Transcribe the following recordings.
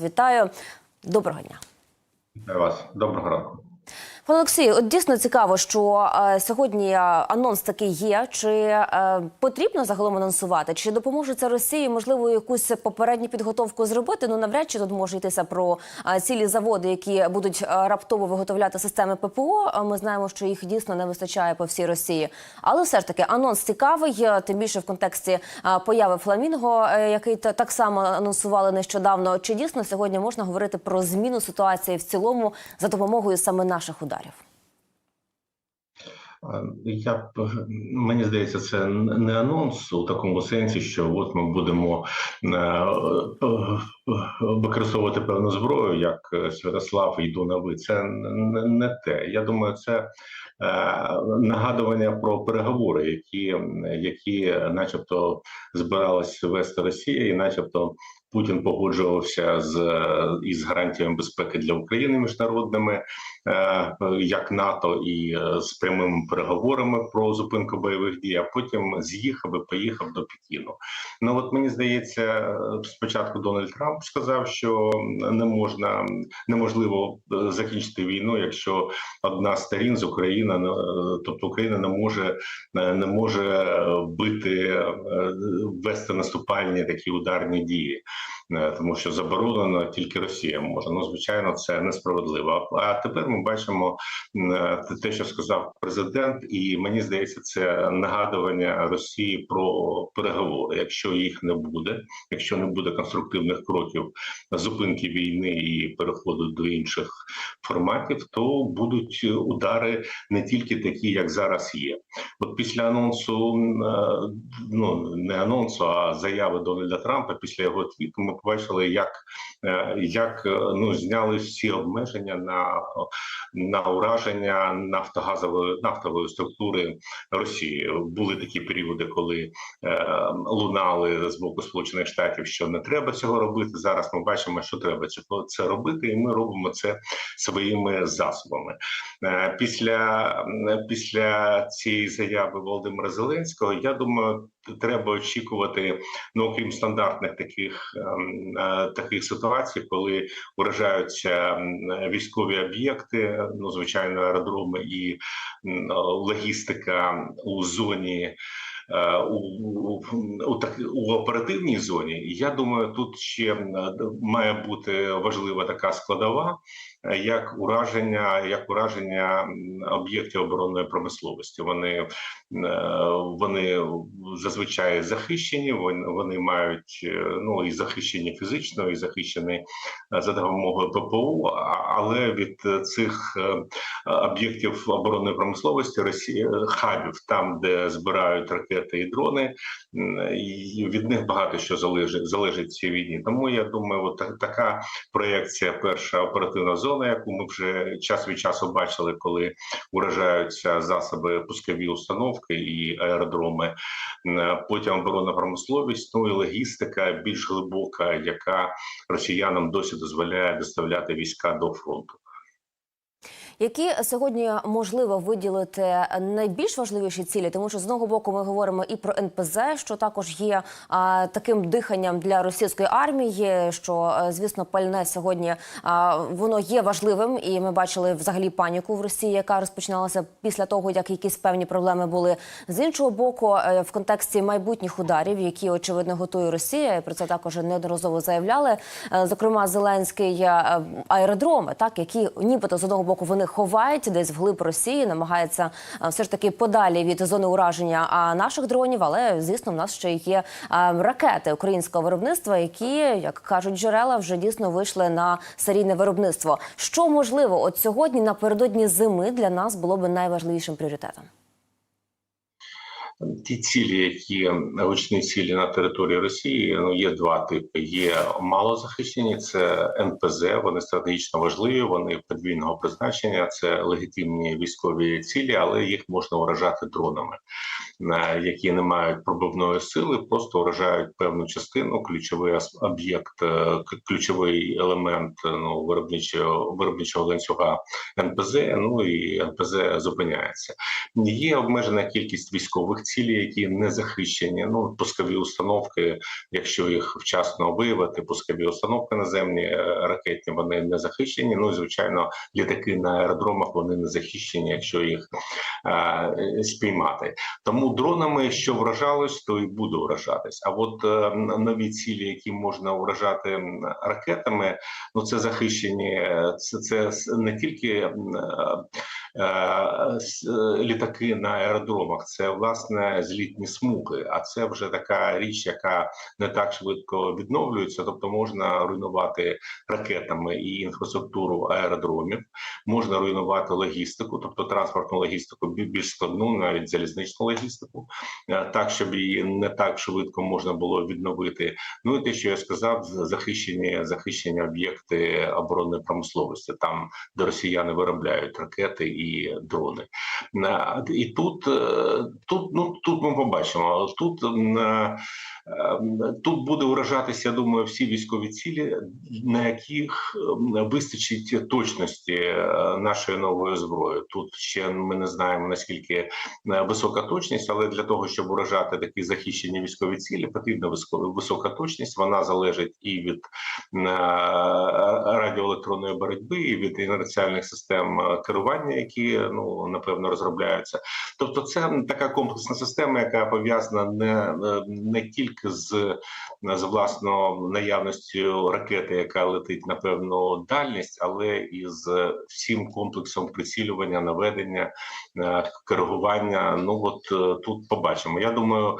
Вітаю, доброго дня. Вітаю вас. Доброго ранку. Пане Олексію, от дійсно цікаво, що е, сьогодні е, анонс такий є. Чи е, потрібно загалом анонсувати? Чи допоможе це Росії? Можливо, якусь попередню підготовку зробити? Ну навряд чи тут може йтися про е, цілі заводи, які будуть е, раптово виготовляти системи ППО. А Ми знаємо, що їх дійсно не вистачає по всій Росії. Але все ж таки анонс цікавий, е, тим більше в контексті е, появи Фламінго, е, який та- так само анонсували нещодавно. Чи дійсно сьогодні можна говорити про зміну ситуації в цілому за допомогою саме наших ударів? Е, Я мені здається, це не анонс у такому сенсі, що от ми будемо е, е, використовувати певну зброю, як Святослав йду на ви. Це не, те. Я думаю, це нагадування про переговори, які, які, начебто, збиралась вести Росія, і начебто. Путін погоджувався з із гарантіями безпеки для України міжнародними, як НАТО, і е, з прямими переговорами про зупинку бойових дій. А потім з'їхав і поїхав до Пекіну. Ну от мені здається, е, спочатку Дональд Трамп сказав, що не можна неможливо е, закінчити війну, якщо одна з сторін з України, е, тобто Україна не може е, не може бити е, вести наступальні такі ударні дії. Е, тому що заборонено тільки Росія може. Ну звичайно, це несправедливо. А тепер ми бачимо е, те, що сказав президент, і мені здається, це нагадування Росії про переговори. Якщо їх не буде, якщо не буде конструктивних кроків зупинки війни і переходу до інших форматів, то будуть удари не тільки такі, як зараз є. От після анонсу, е, ну не анонсу, а заяви Дональда Трампа після його твіту, ми побачили, як, е, як ну зняли всі обмеження на, на ураження нафтогазової нафтової структури Росії. Були такі періоди, коли е, лунали з боку Сполучених Штатів, що не треба цього робити. Зараз ми бачимо, що треба цього це робити, і ми робимо це своїми засобами. Е, Після, після цієї заяви Володимира Зеленського, я думаю, треба очікувати, ну окрім стандартних таких ем, е, таких ситуацій, коли вражаються військові об'єкти, ну звичайно, аеродроми і логістика у зоні. е, У, у, так- у оперативній зоні, я думаю, тут ще має бути важлива така складова, е, як ураження, як ураження об'єктів оборонної промисловості. Вони вони зазвичай захищені. Вони, вони мають е, ну і захищені фізично, і захищені е, за допомогою ППО. а- Але від е, цих об'єктів оборонної промисловості Росія хабів, там де збирають ракети і дрони, і від них багато що залежить залежить цій війні. Тому я думаю, от така проєкція, перша оперативна зона, яку ми вже час від часу бачили, коли уражаються засоби пускові установки і аеродроми. М, Потім оборонна промисловість, ну і логістика більш глибока, яка росіянам досі дозволяє доставляти війська до фронту. Які сьогодні можливо виділити найбільш важливіші цілі, тому що з одного боку ми говоримо і про НПЗ, що також є а, таким диханням для російської армії. Що е, звісно, пальне сьогодні а, воно є важливим, і ми бачили взагалі паніку в Росії, яка розпочиналася після того, як якісь певні проблеми були. З іншого боку, е, в контексті майбутніх ударів, які очевидно готує Росія, і про це також неодноразово заявляли. Е, Зокрема, Зеленський аеродроми, так які нібито з одного боку вони ховають десь вглиб Росії, намагається е, все ж таки подалі від зони ураження наших дронів. Але звісно, в нас ще є е, ракети українського виробництва, які, як кажуть джерела, вже дійсно вийшли на серійне виробництво. Що можливо, от сьогодні напередодні зими для нас було би найважливішим пріоритетом. Ті цілі, які гучні цілі на території Росії, ну є два типи: є малозахищені, це НПЗ. Вони стратегічно важливі, вони подвійного призначення, це легітимні військові цілі, але їх можна вражати дронами, е, які не мають пробивної сили, просто вражають певну частину, ключовий об'єкт, е, ключовий елемент е, ну виробничого виробничого ланцюга НПЗ. Ну і НПЗ зупиняється. Є обмежена кількість військових цілі, які не захищені. Ну пускові установки, якщо їх вчасно виявити, пускові установки наземні е, ракетні, вони не захищені. Ну звичайно, літаки на аеродромах вони не захищені, якщо їх е, спіймати. Тому дронами, що вражалось, то і буде вражатись. А от е, нові цілі, які можна вражати ракетами, ну це захищені. е, Це, це не тільки е, літаки на аеродромах, це власне злітні смуги. А це вже така річ, яка не так швидко відновлюється. Тобто можна руйнувати ракетами і інфраструктуру аеродромів, можна руйнувати логістику, тобто транспортну логістику, більш складну, навіть залізничну логістику, е, так щоб її не так швидко можна було відновити. Ну і те, що я сказав, захищені захищені об'єкти оборонної промисловості, там де росіяни виробляють ракети і дрони. І тут, е, тут, ну тут ми побачимо. Тут е, тут буде вражатися, я думаю, всі військові цілі, на яких ем, вистачить точності е, нашої нової зброї. Тут ще ми не знаємо наскільки е, висока точність, але для того, щоб вражати такі захищені військові цілі, потрібна висока точність. Вона залежить і від е, радіоелектронної боротьби, і від інерціальних систем керування, які ну напевно розробляються. Тобто, це така комплексна система, яка пов'язана не, не тільки з, з власно наявністю ракети, яка летить на певну дальність, але і з всім комплексом прицілювання, наведення, е, коригування. Ну от е, тут побачимо. Я думаю,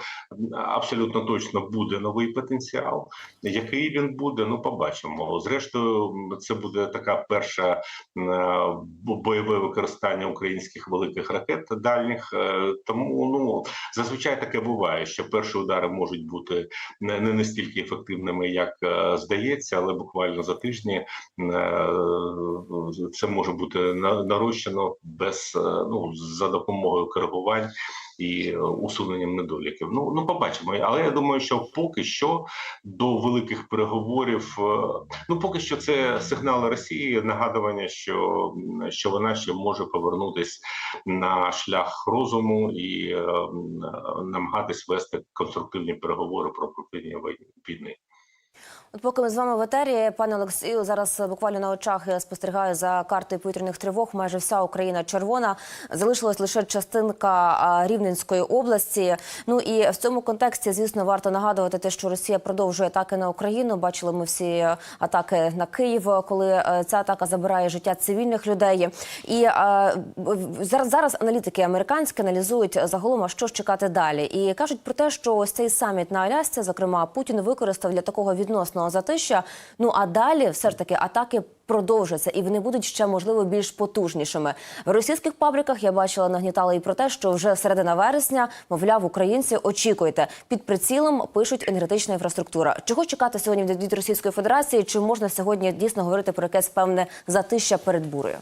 абсолютно точно буде новий потенціал. Який він буде, ну побачимо. Зрештою, це буде така перша е, бойове використання українських великих ракет дальніх. Тому ну зазвичай таке буває, що перші удари можуть бути не, не настільки ефективними, як е, здається, але буквально за тижні е, це може бути нарощено без е, ну за допомогою коригувань і е, усуненням недоліків. Ну ну побачимо. Але я думаю, що поки що до великих переговорів, е, ну поки що це сигнали Росії, нагадування, що, що вона ще може повернутись на шлях розуму і е, намагатись вести конструктивні переговори про припинення війни. От поки ми з вами в етері, пане Олексію, зараз буквально на очах я спостерігаю за картою повітряних тривог. Майже вся Україна червона. Залишилась лише частинка Рівненської області. Ну і в цьому контексті, звісно, варто нагадувати те, що Росія продовжує атаки на Україну. Бачили ми всі атаки на Київ, коли е, ця атака забирає життя цивільних людей. І е, зараз зараз аналітики американські аналізують загалом, а що ж чекати далі, і кажуть про те, що ось цей саміт на Алясці, зокрема, Путін використав для такого відносного затища. Ну а далі все ж таки атаки. Продовжаться і вони будуть ще можливо більш потужнішими. В російських пабліках я бачила нагнітали і про те, що вже середина вересня, мовляв, українці очікуйте під прицілом пишуть енергетична інфраструктура. Чого чекати сьогодні від Російської Федерації? Чи можна сьогодні дійсно говорити про якесь певне затища перед бурею?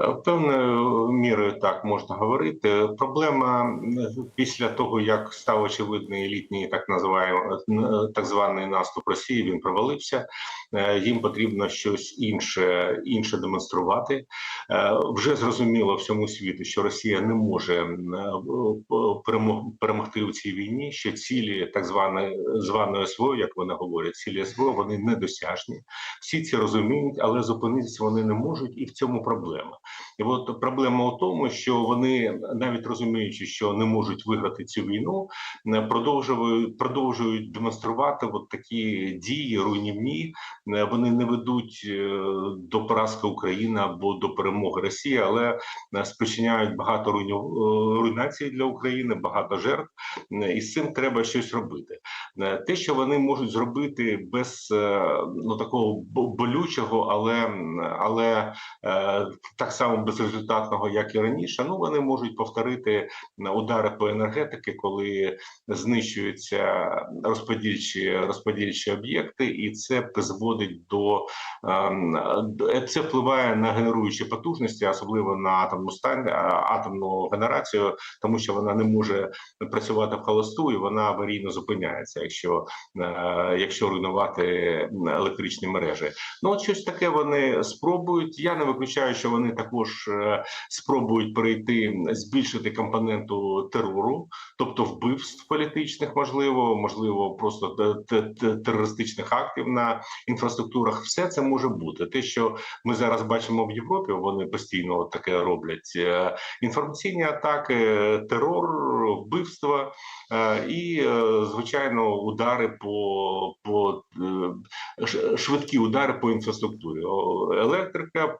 Е, Певною мірою так можна говорити. Проблема після того, як став очевидний літній так називаємо е, так званий наступ Росії, він провалився. Е, Їм потрібно щось інше інше демонструвати. Вже зрозуміло всьому світу, що Росія не може перемогти у цій війні. Що цілі так званої званої СВО, як вони говорять, цілі СВО вони недосяжні. Всі це розуміють, але зупинитися вони не можуть, і в цьому проблема. І от проблема у тому, що вони навіть розуміючи, що не можуть виграти цю війну, не продовжують продовжують демонструвати от такі дії руйнівні. Е, Вони не ведуть е, до поразки України або до перемоги Росії, але е, спричиняють багато е, руйнацій для України, багато жертв, Е, і з цим треба щось робити. Е, Те, що вони можуть зробити без е, ну такого болючого, але але е, так само безрезультатного, як і раніше. Ну вони можуть повторити удари по енергетики, коли знищуються розподільчі розподільчі об'єкти, і це призводить до ем, це впливає на генеруючі потужності, особливо на атомну стан атомну генерацію, тому що вона не може працювати в холосту, і вона аварійно зупиняється, якщо е, якщо руйнувати електричні мережі. Ну от щось таке вони спробують. Я не виключаю, що вони також е, спробують перейти збільшити компоненту терору, тобто вбивств політичних, можливо, можливо, просто те- те- те- терористичних актів на інфраструктурах. Все це може бути. Те, що ми зараз бачимо в Європі, вони постійно таке роблять. Е, Інформаційні атаки, терор, вбивства е, і, звичайно, удари по, по швидкі удари по інфраструктурі. Електрика,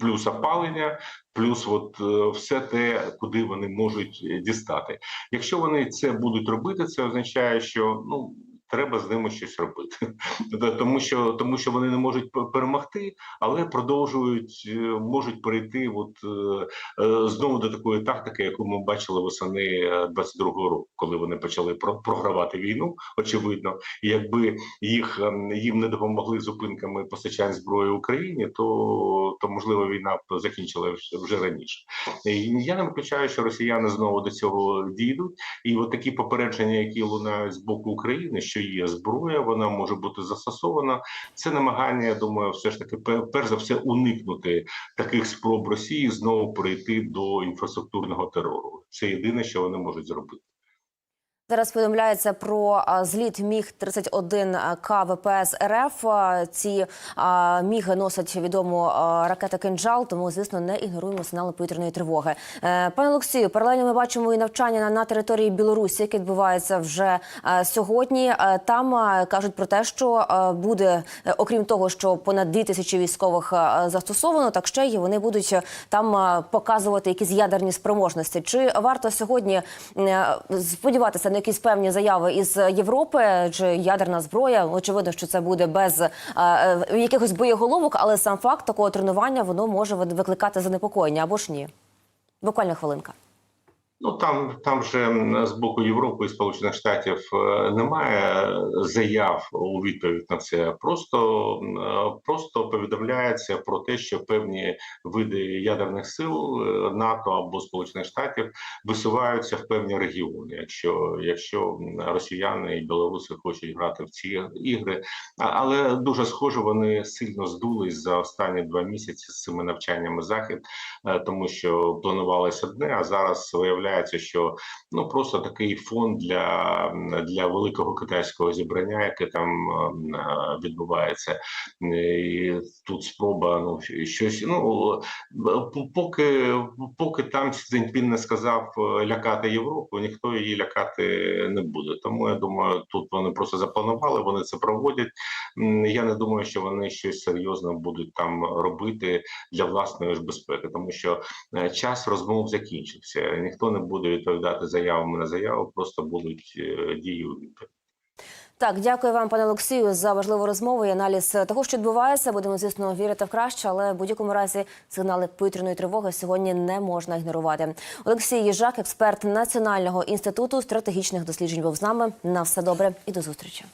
плюс опалення, плюс от е, все те, куди вони можуть е, дістати. Якщо вони це будуть робити, це означає, що ну. Треба з ними щось робити, тому що тому, що вони не можуть пе- перемогти, але продовжують е, можуть перейти от е, е, знову до такої тактики, яку ми бачили восени е, 22-го року, коли вони почали про- програвати війну. Очевидно, і якби їх ем, їм не допомогли зупинками постачань зброї Україні, то то можливо війна закінчила вже- раніше. Я не виключаю, що росіяни знову до цього дійдуть, і от такі попередження, які лунають з боку України, що є зброя, вона може бути застосована. Це намагання, я думаю, все ж таки перш за все уникнути таких спроб Росії знову прийти до інфраструктурного терору. Це єдине, що вони можуть зробити. Зараз повідомляється про зліт міг 31 К ВПС РФ. Ці міги носять відому а, ракети кинджал, тому звісно не ігноруємо сигнали повітряної тривоги. Е, Пане Олексію, паралельно ми бачимо і навчання на, території Білорусі, яке відбувається вже е, сьогодні. Е, Там кажуть про те, що буде, окрім того, що понад 2 тисячі військових застосовано, так ще й вони будуть там показувати якісь ядерні спроможності. Чи варто сьогодні сподіватися на якісь певні заяви із Європи чи ядерна зброя? Очевидно, що це буде без е, е, якихось боєголовок, але сам факт такого тренування воно може викликати занепокоєння або ж ні. Буквально хвилинка. Ну там там вже з боку Європи і Сполучених Штатів е, немає заяв у відповідь на це. Просто е, просто повідомляється про те, що певні види ядерних сил е, НАТО або Сполучених Штатів висуваються в певні регіони. Якщо якщо росіяни і білоруси хочуть грати в ці ігри, але дуже схоже, вони сильно здулись за останні два місяці з цими навчаннями захід, тому що планувалось одне, а зараз виявляється, що ну просто такий фон для, для великого китайського зібрання, яке там ем, е, відбувається, і тут спроба ну щось. Ну поки поки там Цзіньпін не сказав е, лякати Європу, ніхто її лякати не буде. Тому я думаю, тут вони просто запланували, вони це проводять. Я не думаю, що вони щось серйозно будуть там робити для власної ж безпеки, тому що е, час розмов закінчився. Ніхто не буде відповідати заявами на заяву, просто будуть е, дії. Так, дякую вам, пане Олексію, за важливу розмову і аналіз того, що відбувається. Будемо, звісно, вірити в краще, але в будь-якому разі сигнали повітряної тривоги сьогодні не можна ігнорувати. Олексій Їжак, експерт Національного інституту стратегічних досліджень, був з нами. На все добре і до зустрічі.